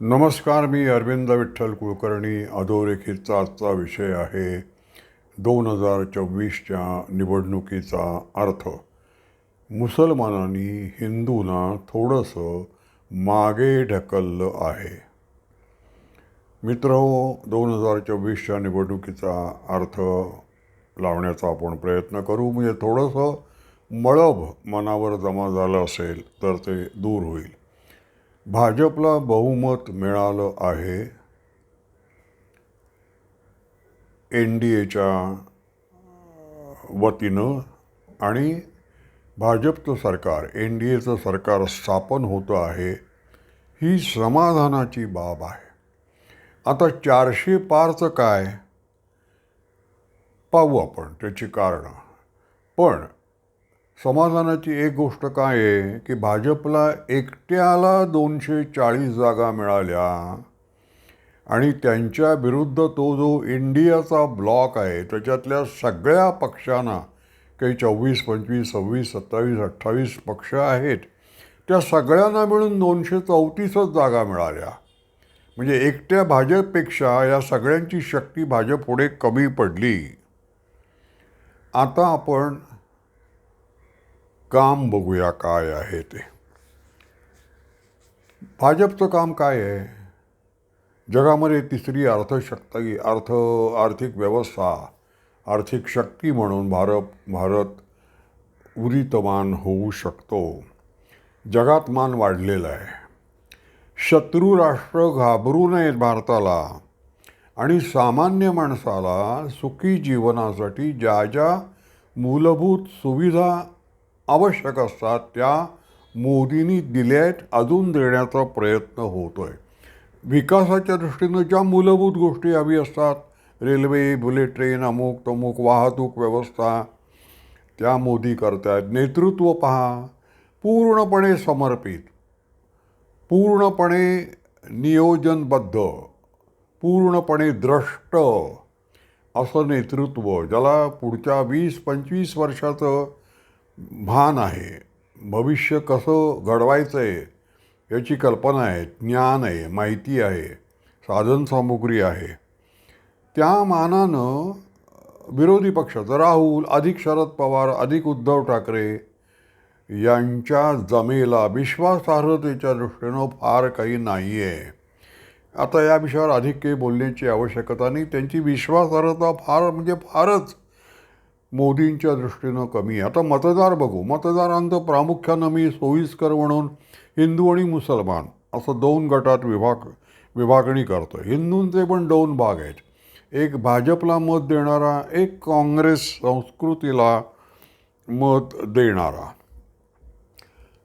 नमस्कार मी अरविंद विठ्ठल कुलकर्णी. अधोरेखितचा आजचा विषय आहे दोन हजार चोवीसच्या निवडणुकीचा अर्थ. मुसलमानांनी हिंदूंना थोडंसं मागे ढकललं आहे. मित्र दोन हजार चोवीसच्या निवडणुकीचा अर्थ लावण्याचा आपण प्रयत्न करू. म्हणजे थोडंसं मळभ मनावर जमा झालं असेल तर ते दूर होईल. भाजपला बहुमत मिळालं आहे. एन डी एच्या वतीनं आणि भाजपचं सरकार एन डी एचं सरकार स्थापन होतं आहे ही समाधानाची बाब आहे. आता चारशे पारचं काय? पाहू आपण त्याची कारणं. पण समाधानाची एक गोष्ट काय आहे की भाजपला एकट्याला दोनशे चाळीस जागा मिळाल्या आणि त्यांच्या विरुद्ध तो जो इंडियाचा ब्लॉक आहे त्याच्यातल्या सगळ्या पक्षांना काही चोवीस पंचवीस सव्वीस सत्तावीस अठ्ठावीस पक्ष आहेत त्या सगळ्यांना मिळून दोनशे चौतीसच जागा मिळाल्या. म्हणजे एकट्या भाजपपेक्षा या सगळ्यांची शक्ती भाजप पुढे कमी पडली. आता आपण काम बघूया काय आहे ते. भाजपचं काम काय आहे? जगामध्ये तिसरी अर्थशक्ती अर्थ आर्थिक व्यवस्था आर्थिक शक्ती म्हणून भारत भारत उदितमान होऊ शकतो. जगात मान वाढलेला आहे. शत्रू राष्ट्र घाबरू नयेत भारताला आणि सामान्य माणसाला सुखी जीवनासाठी ज्या ज्या मूलभूत सुविधा आवश्यक असतात त्या मोदींनी दिल्या आहेत अजून देण्याचा प्रयत्न होतो आहे विकासाच्या दृष्टीनं ज्या मूलभूत गोष्टी हवी असतात रेल्वे बुलेट ट्रेन अमुक तमुक वाहतूक व्यवस्था त्या मोदी करतायत नेतृत्व पहा. पूर्णपणे समर्पित. पूर्णपणे नियोजनबद्ध. पूर्णपणे द्रष्ट. असं नेतृत्व ज्याला पुढच्या वीस पंचवीस वर्षाचं भान आहे. भविष्य कसं घडवायचं आहे याची कल्पना आहे ज्ञान आहे माहिती आहे साधनसामुग्री आहे. त्या मानानं विरोधी पक्षाचं राहुल अधिक शरद पवार अधिक उद्धव ठाकरे यांच्या जमेला विश्वासार्हतेच्या दृष्टीनं फार काही नाही आहे आता या विषयावर अधिक काही बोलण्याची आवश्यकता नाही. त्यांची विश्वासार्हता फार म्हणजे फारच मोदींच्या दृष्टीनं कमी आहे. आता मतदार बघू. मतदारांचं प्रामुख्यानं मी सोयीस्कर म्हणून हिंदू आणि मुसलमान असं दोन गटात विभाग विभागणी करतो हिंदूंचे पण दोन भाग आहेत. एक भाजपला मत देणारा एक काँग्रेस संस्कृतीला मत देणारा.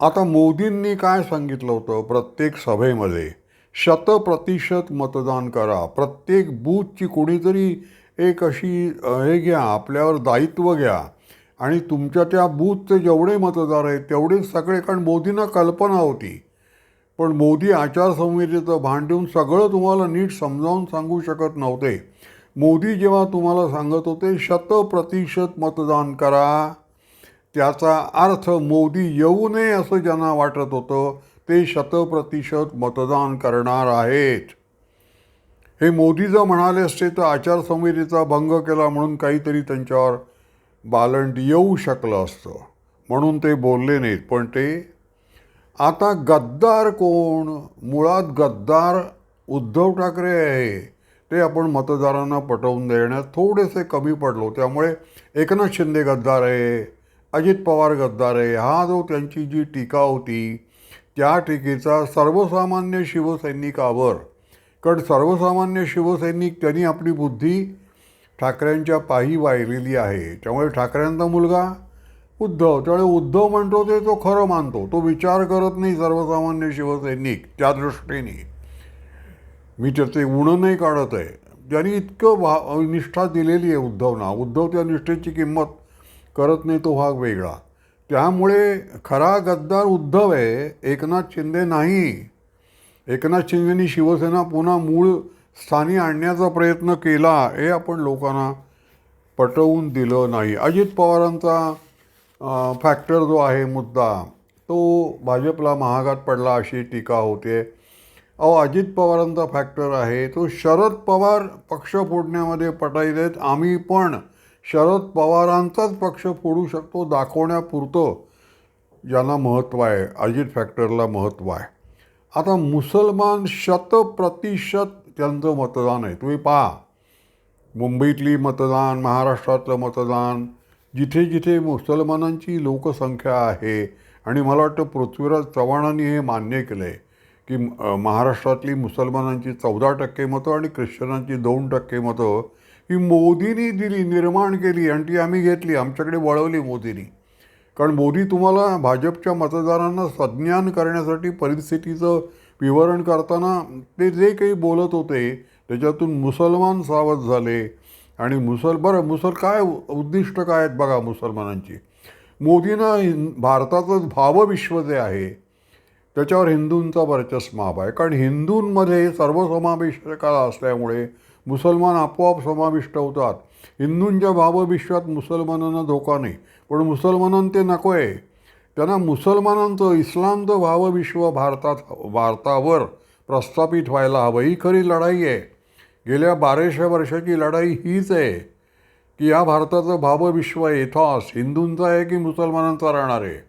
आता मोदींनी काय सांगितलं होतं? प्रत्येक सभेमध्ये शतप्रतिशत मतदान करा. प्रत्येक बूथची कोणीतरी एक अशी हे घ्या आपल्यावर दायित्व घ्या. आणि तुमच्या त्या बूथचे जेवढे मतदार आहेत तेवढेच सगळे कारण मोदींना कल्पना होती. पण मोदी आचारसंहितेचं भान देऊन सगळं तुम्हाला नीट समजावून सांगू शकत नव्हते. मोदी जेव्हा तुम्हाला सांगत होते शतप्रतिशत मतदान करा. त्याचा अर्थ मोदी येऊ नये असं ज्यांना वाटत होतं ते शतप्रतिशत मतदान करणार आहेत. हे मोदी जर म्हणाले असते तर आचारसंहितेचा भंग केला म्हणून काहीतरी त्यांच्यावर बालंट येऊ शकलं असतं. म्हणून ते बोलले नाहीत. पण ते आता गद्दार कोण? मुळात गद्दार उद्धव ठाकरे आहे. ते आपण मतदारांना पटवून देण्यात थोडेसे कमी पडलो. त्यामुळे एकनाथ शिंदे गद्दार आहे अजित पवार गद्दार आहे. हा जो त्यांची जी टीका होती त्या टीकेचा सर्वसामान्य शिवसैनिकावर कारण सर्वसामान्य शिवसैनिक त्यांनी आपली बुद्धी ठाकरेंच्या पायी वाहिलेली आहे. त्यामुळे ठाकरेंचा मुलगा उद्धव त्यामुळे उद्धव म्हणतो ते तो खरं मानतो. तो विचार करत नाही सर्वसामान्य शिवसैनिक त्या दृष्टीने. मी त्याचे उणं नाही काढत आहे. ज्यांनी इतकं भा निष्ठा दिलेली आहे उद्धवना उद्धव त्या निष्ठेची किंमत करत नाही तो भाग वेगळा. त्यामुळे खरा गद्दार उद्धव आहे एकनाथ शिंदे नाही. एकनाथ शिंदेनी शिवसेना पुन्हा मूळ स्थानी आणण्याचा प्रयत्न केला हे आपण लोकांना पटवून दिलं नाही. अजित पवारांचा फॅक्टर जो आहे मुद्दा तो भाजपला महागात पडला अशी टीका होते. अहो अजित पवारांचा फॅक्टर आहे तो शरद पवार पक्ष फोडण्यामध्ये पटाईलेत आम्ही पण शरद पवारांचाच पक्ष फोडू शकतो दाखवण्यापुरतं ज्यांना महत्त्व आहे अजित फॅक्टरला महत्त्व आहे. आता मुसलमान शतप्रतिशत त्यांचं मतदान आहे. तुम्ही पहा. मुंबईतली मतदान महाराष्ट्रातलं मतदान जिथे जिथे मुसलमानांची लोकसंख्या आहे आणि मला वाटतं पृथ्वीराज चव्हाणांनी हे मान्य केलं आहे की महाराष्ट्रातली मुसलमानांची चौदा टक्के मतं आणि ख्रिश्चनांची दोन टक्के मतं ही मोदींनी दिली निर्माण केली आणि ती आम्ही घेतली आमच्याकडे वळवली मोदींनी. कारण मोदी तुम्हाला भाजपच्या मतदारांना संज्ञान करण्यासाठी परिस्थितीचं विवरण करताना ते जे काही बोलत होते त्याच्यातून मुसलमान सावध झाले. आणि मुसल बरं मुसल काय उद्दिष्ट काय आहेत बघा मुसलमानांची? मोदींना हिं भारताचं भावविश्व जे आहे त्याच्यावर हिंदूंचा वर्चस्माप आहे. कारण हिंदूंमध्ये सर्वसमावेशकता असल्यामुळे मुसलमान आपोआप समाविष्ट होतात. हिंदूंच्या भावविश्वात मुसलमानांना धोका नाही. पण मुसलमानांना ते नको आहे. त्यांना मुसलमानांचं इस्लामचं भावविश्व भारतात भारतावर प्रस्थापित व्हायला हवं. ही खरी लढाई आहे. गेल्या बाराशे वर्षाची लढाई हीच आहे की या भारताचं भावविश्व एथॉस हिंदूंचा आहे की मुसलमानांचा राहणार आहे?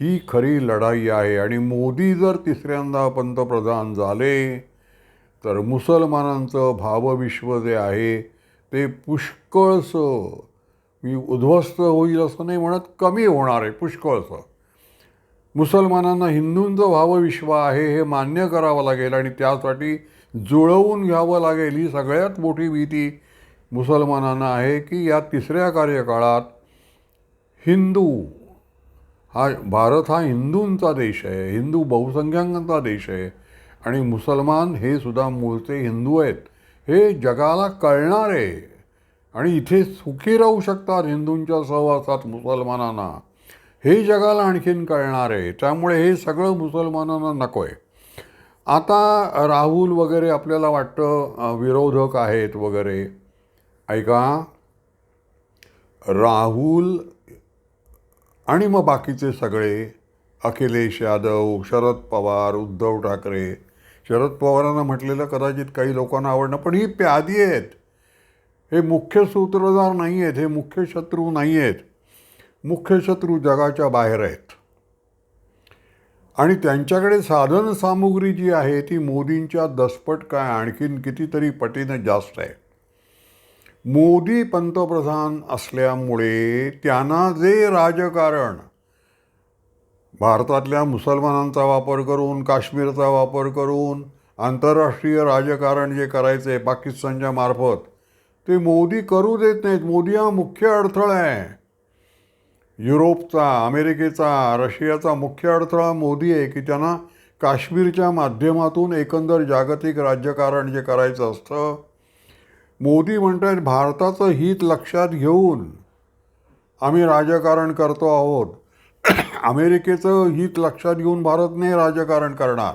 ही खरी लढाई आहे. आणि मोदी जर तिसऱ्यांदा पंतप्रधान झाले तर मुसलमानांचं भावविश्व जे आहे ते पुष्कळसं मी उद्ध्वस्त होईल असं नाही म्हणत कमी होणार आहे पुष्कळसं मुसलमानांना हिंदूंचं भावविश्व आहे हे मान्य करावं लागेल आणि त्यासाठी जुळवून घ्यावं लागेल ही सगळ्यात मोठी भीती मुसलमानांना आहे की या तिसऱ्या कार्यकाळात हिंदू हा भारत हा हिंदूंचा देश आहे हिंदू बहुसंख्याकांचा देश आहे आणि मुसलमान हे सुद्धा मूळचे हिंदू आहेत. हे जगाला कळणार आहे आणि इथे सुखी राहू शकतात हिंदूंच्या सहवासात मुसलमानांना. हे जगाला आणखीन कळणार. आहे त्यामुळे हे सगळं मुसलमानांना नको आहे आता राहुल वगैरे आपल्याला वाटतं विरोधक आहेत वगैरे. ऐका. राहुल आणि मग बाकीचे सगळे अखिलेश यादव शरद पवार उद्धव ठाकरे शरद पवारांना म्हटलेलं कदाचित काही लोकांना आवडणं पण ही प्यादी आहेत. हे मुख्य सूत्रधार नाही आहेत हे मुख्य शत्रू नाही आहेत मुख्य शत्रू जगाच्या बाहेर आहेत. आणि त्यांच्याकडे साधन सामुग्री जी आहे ती मोदींच्या दसपट काय आणखीन कितीतरी पटीनं जास्त आहे. मोदी पंतप्रधान असल्यामुळे त्यांना जे राजकारण भारतातल्या मुसलमानांचा वापर करून काश्मीरचा वापर करून आंतरराष्ट्रीय राजकारण जे करायचं आहे पाकिस्तानच्या मार्फत ते मोदी करू देत नाहीत. मोदी हा मुख्य अडथळा आहे. युरोपचा अमेरिकेचा रशियाचा मुख्य अडथळा मोदी आहे की त्यांना काश्मीरच्या माध्यमातून एकंदर जागतिक राज्यकारण जे करायचं असतं मोदी म्हणतात भारताचं हित लक्षात घेऊन आम्ही राजकारण करतो आहोत. अमेरिकेचं हित लक्षात घेऊन भारत नाही राजकारण करणार.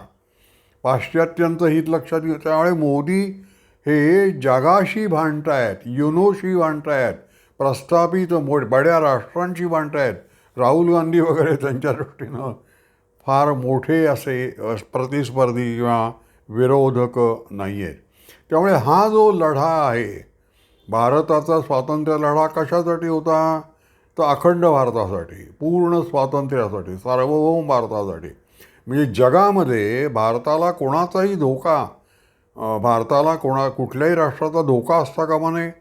पाश्चात्यांचं हित लक्षात घेऊन त्यामुळे मोदी हे जगाशी भांडतायत युनोशी भांडतायत प्रस्थापित मो बड्या राष्ट्रांशी भांडतायत. राहुल गांधी वगैरे त्यांच्या दृष्टीनं फार मोठे असे प्रतिस्पर्धी किंवा विरोधक नाही आहेत त्यामुळे हा जो लढा आहे भारताचा स्वातंत्र्य लढा कशासाठी होता? तर अखंड भारतासाठी पूर्ण स्वातंत्र्यासाठी सार्वभौम भारतासाठी म्हणजे जगामध्ये भारताला कोणाचाही धोका भारताला कोणा कुठल्याही राष्ट्राचा धोका असता कामा नये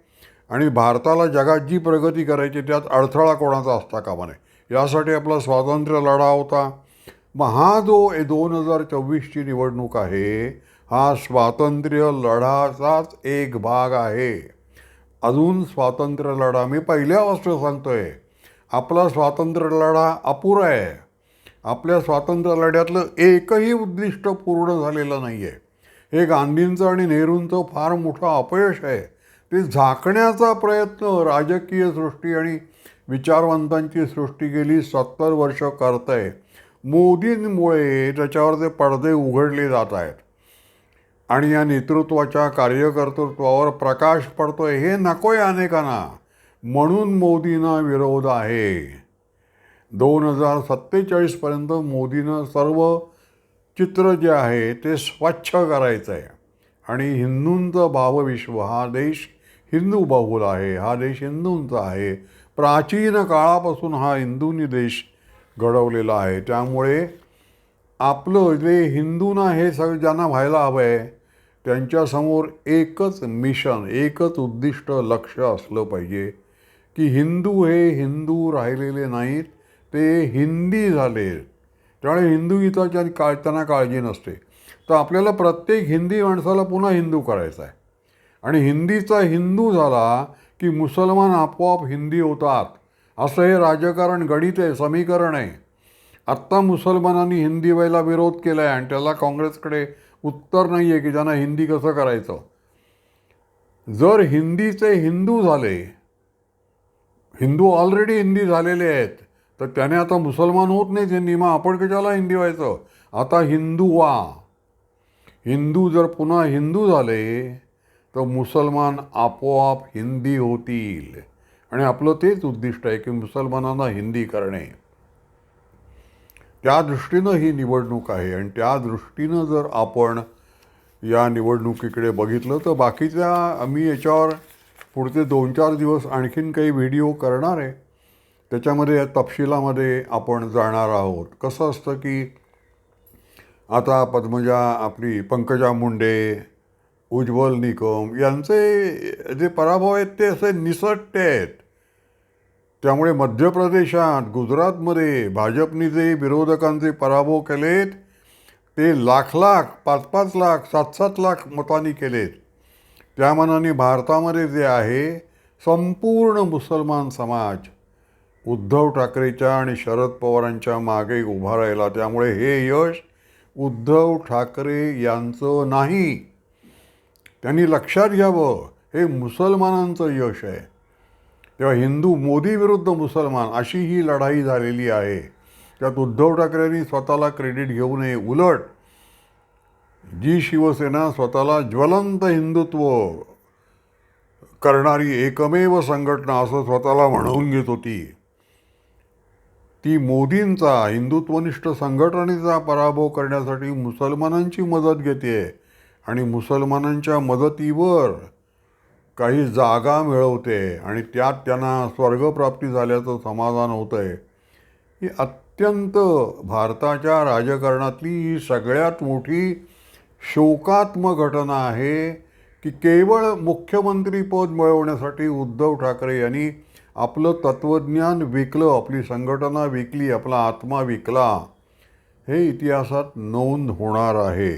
आणि भारताला जगात जी प्रगती करायची त्यात अडथळा कोणाचा असता कामा नये. यासाठी आपला स्वातंत्र्य लढा होता. मग हा जो दोन हजार चोवीसची निवडणूक आहे हा स्वातंत्र्य लढाचाच एक भाग आहे. अजून स्वातंत्र्य लढा मी पहिल्या वर्ष सांगतो आहे आपला स्वातंत्र्य लढा अपुरा आहे. आपल्या स्वातंत्र्य लढ्यातलं एकही उद्दिष्ट पूर्ण झालेलं नाही आहे हे गांधींचं आणि नेहरूंचं फार मोठं अपयश आहे. ते झाकण्याचा प्रयत्न राजकीय सृष्टी आणि विचारवंतांची सृष्टी गेली सत्तर वर्ष करत आहे मोदींमुळे त्याच्यावर ते पडदे उघडले जात आहेत. आणि या नेतृत्वाच्या कार्यकर्तृत्वावर प्रकाश पडतोय हे नको आहे अनेकांना. म्हणून मोदींना विरोध आहे. दोन हजार सत्तेचाळीसपर्यंत मोदीनं सर्व चित्र जे आहे ते स्वच्छ करायचं आहे आणि हिंदूंचा भावविश्व हा देश हिंदू बहुल आहे हा देश हिंदूंचा आहे. प्राचीन काळापासून हा हिंदूंनी देश घडवलेला आहे. त्यामुळे आपलं जे हिंदूंना हे सगळं ज्यांना व्हायला हवं आहे त्यांच्यासमोर एकच मिशन एकच उद्दिष्ट लक्ष असलं पाहिजे. की हिंदू हे हिंदू राहिलेले नाहीत ते हिंदी झाले. त्यामुळे हिंदू गीताच्या आणि काळ त्यांना काळजी नसते. तर आपल्याला प्रत्येक हिंदी माणसाला पुन्हा हिंदू करायचा आहे. आणि हिंदीचा हिंदू झाला की मुसलमान आपोआप हिंदी होतात. असं हे राजकारण गणित आहे समीकरण आहे. आत्ता मुसलमानांनी हिंदी व्हायला विरोध केला आहे आणि त्याला काँग्रेसकडे उत्तर नाही आहे की त्यांना हिंदी कसं करायचं. जर हिंदीचे हिंदू झाले हिंदू ऑलरेडी हिंदी झालेले आहेत. तर त्याने आता मुसलमान होत नाहीत हिंदी मग आपण कशाला हिंदी व्हायचं? आता हिंदू वा हिंदू जर पुन्हा हिंदू झाले तर मुसलमान आपोआप हिंदी होतील. आणि आपलं तेच उद्दिष्ट आहे की मुसलमानांना हिंदी करणे. त्या दृष्टीनं ही निवडणूक आहे. आणि त्या दृष्टीनं जर आपण या निवडणुकीकडे बघितलं तर बाकीच्या मी याच्यावर पुढचे दोन चार दिवस आणखीन काही व्हिडिओ करणार आहे. त्याच्यामध्ये तपशिलामध्ये आपण जाणार आहोत. कसं असतं की आता पद्मजा आपली पंकजा मुंडे उज्ज्वल निकम यांचे जे पराभव आहेत ते असे निसटते आहेत. त्यामुळे मध्य प्रदेशात गुजरातमध्ये भाजपने जे विरोधकांचे पराभव केलेत ते लाख लाख पाच पाच लाख सात सात लाख मतांनी केलेत. त्या मनाने भारतामध्ये जे आहे संपूर्ण मुसलमान समाज उद्धव ठाकरेच्या आणि शरद पवारांच्या मागे उभा राहिला. त्यामुळे हे यश उद्धव ठाकरे यांचं नाही. त्यांनी लक्षात घ्यावं हे मुसलमानांचं यश आहे. तेव्हा हिंदू मोदी विरुद्ध मुसलमान अशी ही लढाई झालेली आहे. त्यात उद्धव ठाकरेंनी स्वतःला क्रेडिट घेऊ नये उलट जी शिवसेना स्वतःला ज्वलंत हिंदुत्व करणारी एकमेव संघटना असं स्वतःला म्हणवून घेत होती ती मोदींचा हिंदुत्वनिष्ठ संघटनेचा पराभव करण्यासाठी मुसलमानांची मदत घेते आणि मुसलमानांच्या मदतीवर काही जागा मिळवते आणि त्यात त्यांना स्वर्गप्राप्ती झाल्याचं समाधान होतं आहे ही अत्यंत भारताच्या राजकारणातली ही सगळ्यात मोठी शोकात्म घटना आहे की केवळ मुख्यमंत्रीपद मिळवण्यासाठी उद्धव ठाकरे यांनी आपलं तत्त्वज्ञान विकलं आपली संघटना विकली आपला आत्मा विकला. हे इतिहासात नोंद होणार आहे.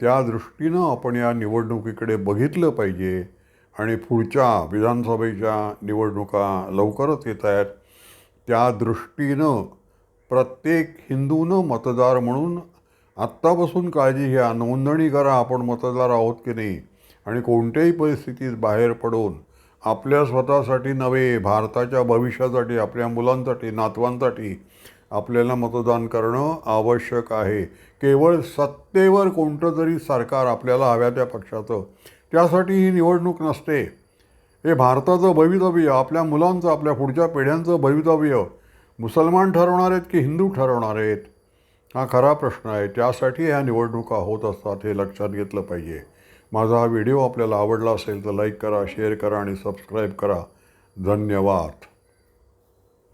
त्या दृष्टीनं आपण या निवडणुकीकडे बघितलं पाहिजे आणि पुढच्या विधानसभेच्या निवडणुका लवकरच येत आहेत. त्या दृष्टीनं प्रत्येक हिंदूनं मतदार म्हणून आत्तापासून काळजी घ्या. नोंदणी करा आपण मतदार आहोत की नाही. आणि कोणत्याही परिस्थितीत बाहेर पडून आपल्या स्वतःसाठी नव्हे भारताच्या भविष्यासाठी आपल्या मुलांसाठी नातवांसाठी आपल्याला मतदान करणं आवश्यक आहे. केवळ सत्तेवर कोणतं तरी सरकार आपल्याला हव्या त्या पक्षाचं. त्यासाठी ही निवडणूक नसते. हे भारताचं भवितव्य आपल्या मुलांचं आपल्या पुढच्या पिढ्यांचं भवितव्य. मुसलमान ठरवणार आहेत की हिंदू ठरवणार आहेत? हा खरा प्रश्न आहे. त्यासाठी ह्या निवडणुका होत असतात हे लक्षात घेतलं पाहिजे. माझा हा व्हिडिओ आपल्याला आवडला असेल तर लाईक करा शेअर करा आणि सबस्क्राईब करा. धन्यवाद.